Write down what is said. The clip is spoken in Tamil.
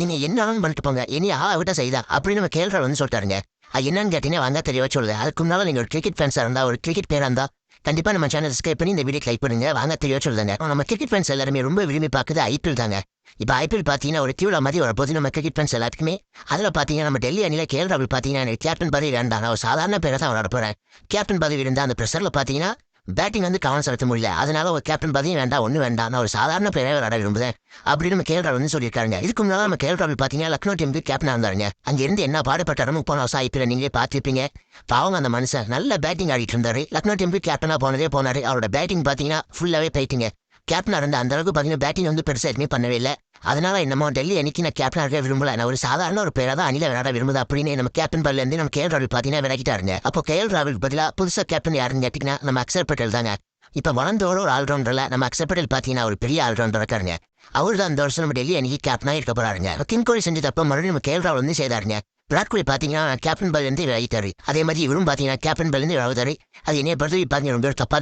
நீங்க என்னாலும் பண்ணிட்டு போங்க. இனி ஆ செய்தா அப்படின்னு நம்ம கேள்வி வந்து சொல்லிட்டாருங்க. அது என்னன்னு கேட்டீங்கன்னா வாங்க தெரிய சொல்லுது. அதுக்கு முன்னால நீங்க ஒரு கிரிக்கெட் ஃபேன்ஸா இருந்தா ஒரு கிரிக்கெட் பேரா இருந்தா கண்டிப்பா நம்ம சேனல் சப்ஸ்கிரைப் பண்ணி இந்த வீடியோ லைக் பண்ணுங்க. வாங்க தெரிய சொல்லுங்க நம்ம கிரிக்கெட் ஃபேன்ஸ் எல்லாருமே ரொம்ப விரும்பி பார்க்குது ஐபிஎல் தாங்க. இப்போ ஐபிஎல் பார்த்தீங்கன்னா ஒரு தீவிர மாதிரி ஒரு போது நம்ம கிரிக்கெட் ஃபேன்ஸ் எல்லாத்துக்குமே. அதில் பார்த்தீங்கன்னா நம்ம டெல்லி அணியில் கேஎல் ராகுல் பார்த்தீங்கன்னா எனக்கு கேப்டன் பதவி வேண்டாம். நான் ஒரு சாதாரண பேரை தான் விளாட போகிறேன் கேப்டன் பதவி இருந்தால் அந்த ப்ரெஷரில் பார்த்தீங்கன்னா பேட்டிங் வந்து கவனம் செலுத்த முடியல. அதனால ஒரு கேப்டன் பதவியும் வேண்டாம் ஒன்றும் வேண்டாம். நான் ஒரு சாதாரண பேரை விளாட விரும்புகிறேன் அப்படின்னு நம்ம கேஎல் ராகுல் வந்து சொல்லியிருக்காங்க இதுக்கு முன்னால் நம்ம கேஎல் ராகுல் பார்த்தீங்கன்னா லக்னோ டீமுக்கு கேப்டனாக இருந்தாருங்க. அங்க இருந்து என்ன பாடுபட்டாரு முப்பது வருஷம் ஐபிஎல் நீங்களே பார்த்துருப்பீங்க. பாவங்க அந்த மனுஷன். நல்ல பேட்டிங் ஆடிட்டு இருந்தாரு. லக்னோ டீமுக்கு கேப்டனாக போனதே போனார். அவரோட பேட்டிங் பார்த்தீங்கன்னா ஃபுல்லாகவே போயிட்டீங்க. கேப்டனாக இருந்த அந்த அளவுக்கு பார்த்தீங்கன்னா பேட்டிங் வந்து பெருசாக எதுவுமே பண்ணவே இல்லை. அதனால என்னமோ டெல்லி அன்னைக்கு நான் கேப்டனாக இருக்க விரும்பல. நான் ஒரு சாதாரண ஒரு பேரை தான் அணில விளையாட விரும்புது அப்படின்னு நம்ம கேப்டன் பல்ல இருந்து நம்ம கேஎல் ராவில் பார்த்தீங்கன்னா விலகிட்டாருங்க அப்போ கேஎல் ராகுலுக்கு பதிலாக புதுசாக கேப்டன் யாருன்னு கேட்டிங்கன்னா நம்ம அக்ஷர் பட்டேல் தாங்க. இப்போ வளர்ந்தோட ஒரு ஆல்ரவுண்டரில் நம்ம அக்ஷர் பட்டேல் பார்த்தீங்கன்னா ஒரு பெரிய ஆல்ரவுண்டர் இருக்காருங்க. அவர் தான் இந்த வருஷம் நம்ம டெல்லி அன்னைக்கு கேப்டனாக இருக்க போறாருங்க. கிங் கோலி செஞ்சு தப்ப மறுபடியும் நம்ம கேஎல் ராவல் வந்து செய்தாருங்க விராட் கோலி பார்த்தீங்கன்னா கேப்டன் பல்லேருந்து இருந்து அதே மாதிரி இவரும் பார்த்தீங்கன்னா கேப்டன் பல்லேருந்து விளையாடுறாரு அது என்னைய பொறுத்தவரை பார்த்தீங்கன்னா ரொம்ப தப்பாக